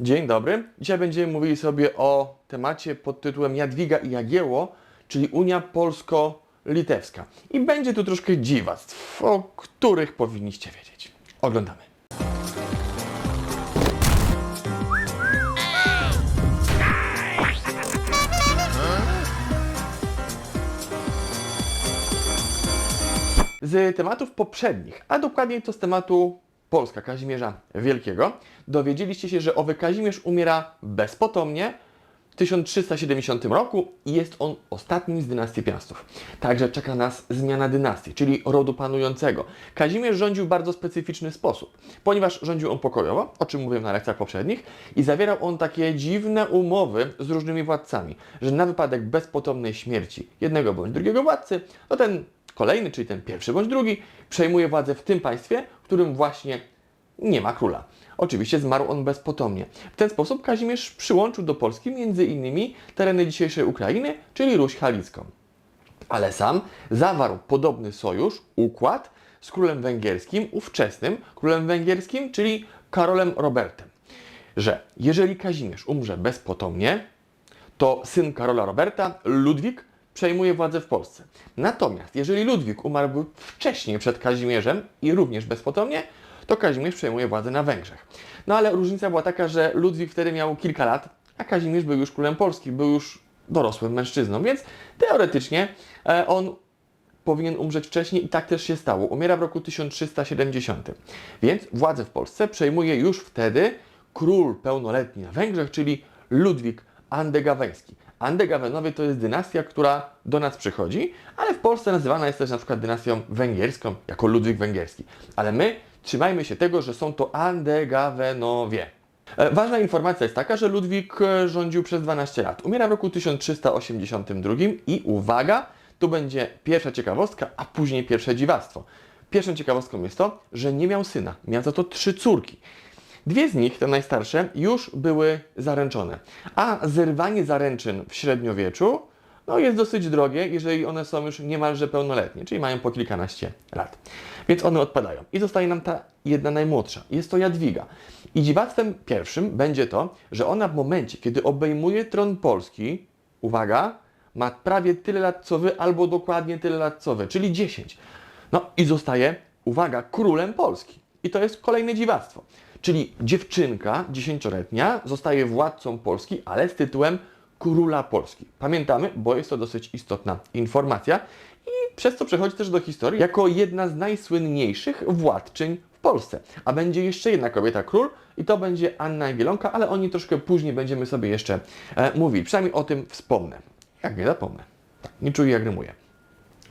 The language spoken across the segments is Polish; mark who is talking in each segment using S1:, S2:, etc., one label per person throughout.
S1: Dzień dobry. Dzisiaj będziemy mówili sobie o temacie pod tytułem Jadwiga i Jagiełło, czyli Unia Polsko-Litewska. I będzie tu troszkę dziwactw, o których powinniście wiedzieć. Oglądamy. Z tematów poprzednich, a dokładniej to z tematu Polska Kazimierza Wielkiego, dowiedzieliście się, że owy Kazimierz umiera bezpotomnie w 1370 roku i jest on ostatnim z dynastii Piastów. Także czeka nas zmiana dynastii, czyli rodu panującego. Kazimierz rządził w bardzo specyficzny sposób, ponieważ rządził on pokojowo, o czym mówiłem na lekcjach poprzednich, i zawierał on takie dziwne umowy z różnymi władcami, że na wypadek bezpotomnej śmierci jednego bądź drugiego władcy, to ten kolejny, czyli ten pierwszy bądź drugi, przejmuje władzę w tym państwie, którym właśnie nie ma króla. Oczywiście zmarł on bezpotomnie. W ten sposób Kazimierz przyłączył do Polski innymi tereny dzisiejszej Ukrainy, czyli Ruś Halicką. Ale sam zawarł podobny sojusz, układ z królem węgierskim, ówczesnym królem węgierskim, czyli Karolem Robertem, że jeżeli Kazimierz umrze bezpotomnie, to syn Karola Roberta, Ludwik, przejmuje władzę w Polsce. Natomiast jeżeli Ludwik umarł wcześniej przed Kazimierzem i również bezpotomnie, to Kazimierz przejmuje władzę na Węgrzech. No ale różnica była taka, że Ludwik wtedy miał kilka lat, a Kazimierz był już królem Polski, był już dorosłym mężczyzną, więc teoretycznie e, on powinien umrzeć wcześniej i tak też się stało. Umiera w roku 1370. Więc władzę w Polsce przejmuje już wtedy król pełnoletni na Węgrzech, czyli Ludwik Andegaweński. Andegawenowie to jest dynastia, która do nas przychodzi, ale w Polsce nazywana jest też na przykład dynastią węgierską, jako Ludwik Węgierski. Ale my trzymajmy się tego, że są to Andegawenowie. E, Ważna informacja jest taka, że Ludwik e, rządził przez 12 lat. Umiera w roku 1382 i uwaga, tu będzie pierwsza ciekawostka, a później pierwsze dziwactwo. Pierwszą ciekawostką jest to, że nie miał syna, miał za to trzy córki. Dwie z nich, te najstarsze, już były zaręczone. A zerwanie zaręczyn w średniowieczu no, jest dosyć drogie, jeżeli one są już niemalże pełnoletnie, czyli mają po kilkanaście lat. Więc one odpadają. I zostaje nam ta jedna najmłodsza. Jest to Jadwiga. I dziwactwem pierwszym będzie to, że ona w momencie, kiedy obejmuje tron Polski, uwaga, ma prawie tyle lat co wy, albo dokładnie tyle lat co wy, czyli 10. No i zostaje, uwaga, królem Polski. I to jest kolejne dziwactwo. Czyli dziewczynka dziesięcioletnia zostaje władcą Polski, ale z tytułem króla Polski. Pamiętamy, bo jest to dosyć istotna informacja i przez co przechodzi też do historii jako jedna z najsłynniejszych władczyń w Polsce. A będzie jeszcze jedna kobieta król i to będzie Anna Jagiellonka, ale o niej troszkę później będziemy sobie jeszcze e, mówili. Przynajmniej o tym wspomnę. Jak nie zapomnę. Tak, nie czuję jak rymuję.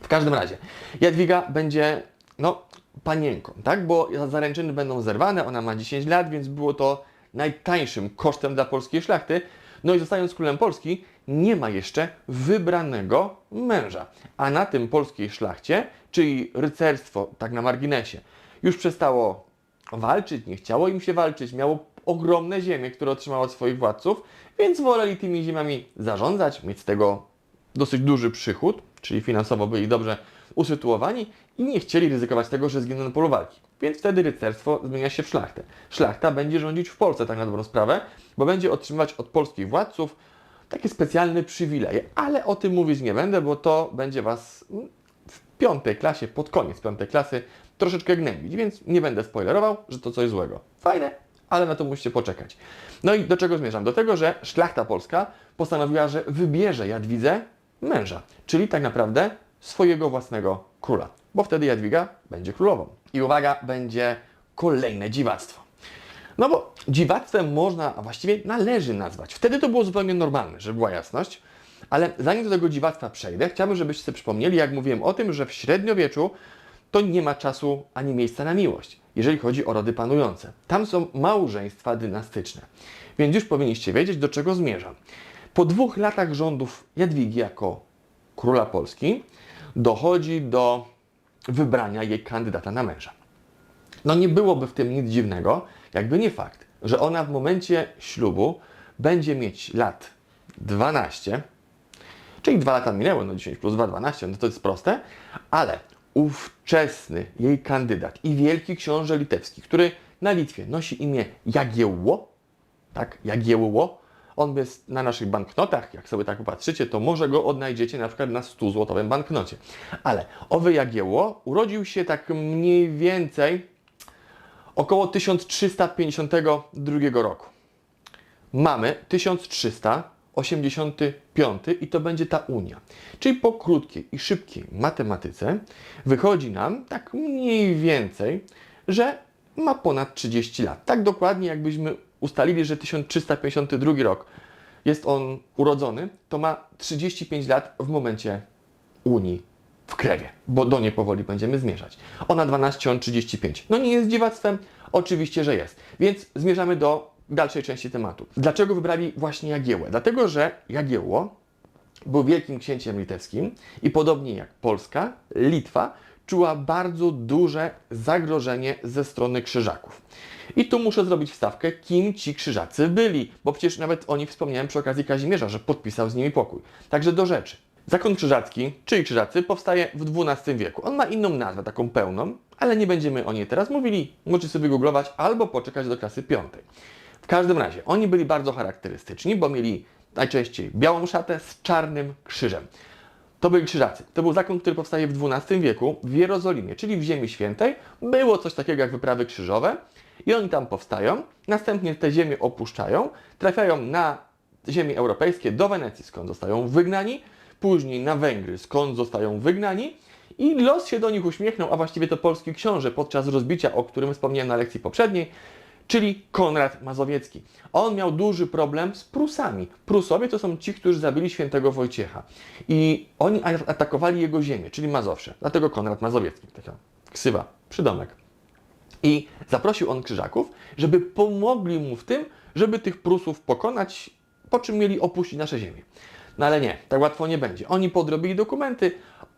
S1: W każdym razie, Jadwiga będzie, no, panienką, tak? Bo zaręczyny będą zerwane, ona ma 10 lat, więc było to najtańszym kosztem dla polskiej szlachty. No i zostając królem Polski, nie ma jeszcze wybranego męża. A na tym polskiej szlachcie, czyli rycerstwo, tak na marginesie, już przestało walczyć, nie chciało im się walczyć, miało ogromne ziemie, które otrzymało od swoich władców, więc woleli tymi ziemiami zarządzać, mieć z tego dosyć duży przychód, czyli finansowo byli dobrze usytuowani i nie chcieli ryzykować tego, że zginą na polu walki. Więc wtedy rycerstwo zmienia się w szlachtę. Szlachta będzie rządzić w Polsce, tak na dobrą sprawę, bo będzie otrzymywać od polskich władców takie specjalne przywileje. Ale o tym mówić nie będę, bo to będzie Was w piątej klasie, pod koniec piątej klasy, troszeczkę gnębić, więc nie będę spoilerował, że to coś złego. Fajne, ale na to musicie poczekać. No i do czego zmierzam? Do tego, że szlachta polska postanowiła, że wybierze Jadwidze męża, czyli tak naprawdę swojego własnego króla, bo wtedy Jadwiga będzie królową. I uwaga, będzie kolejne dziwactwo. No bo dziwactwem można, a właściwie należy nazwać. Wtedy to było zupełnie normalne, żeby była jasność. Ale zanim do tego dziwactwa przejdę, chciałbym, żebyście sobie przypomnieli, jak mówiłem o tym, że w średniowieczu to nie ma czasu ani miejsca na miłość, jeżeli chodzi o rody panujące. Tam są małżeństwa dynastyczne. Więc już powinniście wiedzieć, do czego zmierzam. Po dwóch latach rządów Jadwigi jako króla Polski dochodzi do wybrania jej kandydata na męża. No nie byłoby w tym nic dziwnego, jakby nie fakt, że ona w momencie ślubu będzie mieć lat 12, czyli 2 lata minęły, no 10 plus 2, 12, no to jest proste, ale ówczesny jej kandydat i wielki książę litewski, który na Litwie nosi imię Jagiełło, tak, Jagiełło, on jest na naszych banknotach, jak sobie tak popatrzycie, to może go odnajdziecie na przykład na 100-złotowym banknocie. Ale owy Jagiełło urodził się tak mniej więcej około 1352 roku. Mamy 1385 i to będzie ta Unia. Czyli po krótkiej i szybkiej matematyce wychodzi nam tak mniej więcej, że ma ponad 30 lat. Tak dokładnie jakbyśmy ustalili, że 1352 rok jest on urodzony, to ma 35 lat w momencie Unii w krewie, bo do niej powoli będziemy zmierzać. Ona 12, on 35. No nie jest dziwactwem? Oczywiście, że jest. Więc zmierzamy do dalszej części tematu. Dlaczego wybrali właśnie Jagiełłę? Dlatego, że Jagiełło był wielkim księciem litewskim i podobnie jak Polska, Litwa czuła bardzo duże zagrożenie ze strony krzyżaków. I tu muszę zrobić wstawkę, kim ci krzyżacy byli, bo przecież nawet o nich wspomniałem przy okazji Kazimierza, że podpisał z nimi pokój. Także do rzeczy. Zakon krzyżacki, czyli krzyżacy, powstaje w XII wieku. On ma inną nazwę, taką pełną, ale nie będziemy o niej teraz mówili. Możecie sobie googlować albo poczekać do klasy piątej. W każdym razie, oni byli bardzo charakterystyczni, bo mieli najczęściej białą szatę z czarnym krzyżem. To byli krzyżacy. To był zakon, który powstaje w XII wieku w Jerozolimie, czyli w Ziemi Świętej. Było coś takiego jak wyprawy krzyżowe i oni tam powstają. Następnie te ziemię opuszczają, trafiają na ziemie europejskie, do Wenecji, skąd zostają wygnani, później na Węgry, skąd zostają wygnani i los się do nich uśmiechnął, a właściwie to polski książę podczas rozbicia, o którym wspomniałem na lekcji poprzedniej, czyli Konrad Mazowiecki. On miał duży problem z Prusami. Prusowie to są ci, którzy zabili świętego Wojciecha. I oni atakowali jego ziemię, czyli Mazowsze. Dlatego Konrad Mazowiecki, taka ksywa, przydomek. I zaprosił on krzyżaków, żeby pomogli mu w tym, żeby tych Prusów pokonać, po czym mieli opuścić nasze ziemię. No ale nie, tak łatwo nie będzie. Oni podrobili dokumenty,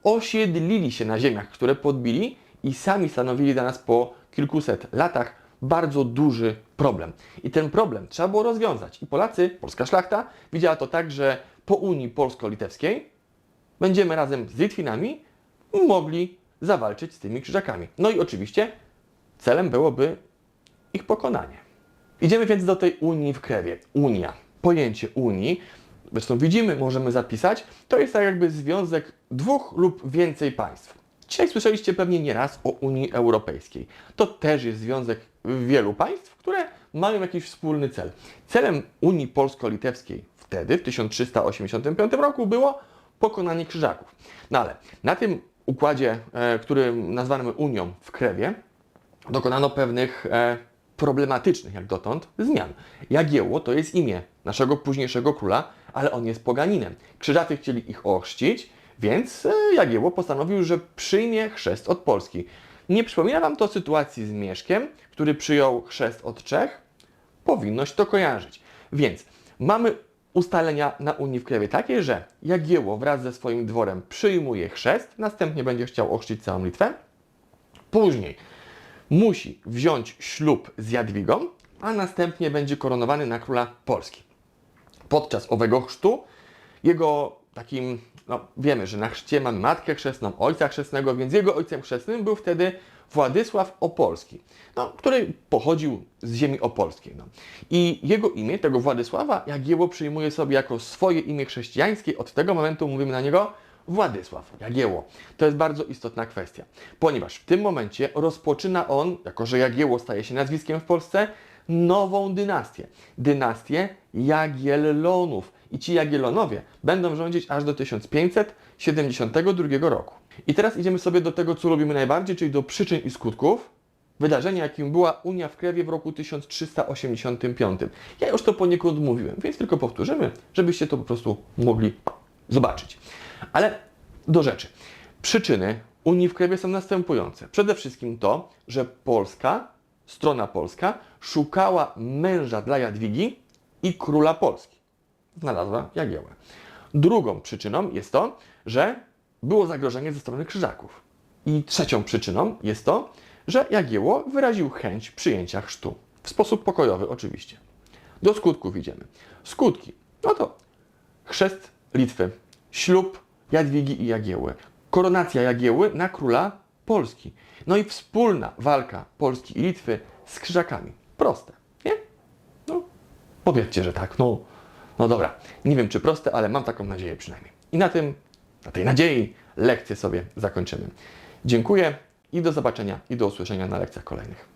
S1: osiedlili się na ziemiach, które podbili i sami stanowili dla nas po kilkuset latach bardzo duży problem. I ten problem trzeba było rozwiązać. I Polacy, polska szlachta, widziała to tak, że po Unii Polsko-Litewskiej będziemy razem z Litwinami mogli zawalczyć z tymi krzyżakami. No i oczywiście celem byłoby ich pokonanie. Idziemy więc do tej Unii w krewie. Unia. Pojęcie Unii, zresztą widzimy, możemy zapisać, to jest tak jakby związek dwóch lub więcej państw. Dzisiaj słyszeliście pewnie nieraz o Unii Europejskiej. To też jest związek wielu państw, które mają jakiś wspólny cel. Celem Unii Polsko-Litewskiej wtedy, w 1385 roku, było pokonanie krzyżaków. No ale na tym układzie, e, który nazwany Unią w krewie, dokonano pewnych e, problematycznych jak dotąd zmian. Jagiełło to jest imię naszego późniejszego króla, ale on jest poganinem. Krzyżacy chcieli ich ochrzcić, więc e, Jagiełło postanowił, że przyjmie chrzest od Polski. Nie przypomina Wam to sytuacji z Mieszkiem, który przyjął chrzest od Czech? Powinnoś to kojarzyć. Więc mamy ustalenia na Unii w Krewie takie, że Jagiełło wraz ze swoim dworem przyjmuje chrzest, następnie będzie chciał ochrzcić całą Litwę. Później musi wziąć ślub z Jadwigą, a następnie będzie koronowany na króla Polski. Podczas owego chrztu jego takim, no wiemy, że na chrzcie mamy matkę chrzestną, ojca chrzestnego, więc jego ojcem chrzestnym był wtedy Władysław Opolski, no, który pochodził z ziemi opolskiej. No. I jego imię, tego Władysława, Jagiełło przyjmuje sobie jako swoje imię chrześcijańskie. Od tego momentu mówimy na niego Władysław Jagiełło. To jest bardzo istotna kwestia, ponieważ w tym momencie rozpoczyna on, jako że Jagiełło staje się nazwiskiem w Polsce, nową dynastię. Dynastię Jagiellonów. I ci Jagiellonowie będą rządzić aż do 1572 roku. I teraz idziemy sobie do tego, co lubimy najbardziej, czyli do przyczyn i skutków wydarzenia, jakim była Unia w Krewie w roku 1385. Ja już to poniekąd mówiłem, więc tylko powtórzymy, żebyście to po prostu mogli zobaczyć. Ale do rzeczy. Przyczyny Unii w Krewie są następujące. Przede wszystkim to, że Polska, strona polska, szukała męża dla Jadwigi i króla Polski. Znalazła Jagiełłę. Drugą przyczyną jest to, że było zagrożenie ze strony krzyżaków. I trzecią przyczyną jest to, że Jagiełło wyraził chęć przyjęcia chrztu. W sposób pokojowy oczywiście. Do skutków idziemy. Skutki. No to chrzest Litwy, ślub Jadwigi i Jagiełły, koronacja Jagiełły na króla Polski. No i wspólna walka Polski i Litwy z krzyżakami. Proste, nie? No, Powiedzcie, że tak. No, no dobra. Nie wiem, czy proste, ale mam taką nadzieję przynajmniej. I na tym, na tej nadziei, lekcję sobie zakończymy. Dziękuję i do zobaczenia i do usłyszenia na lekcjach kolejnych.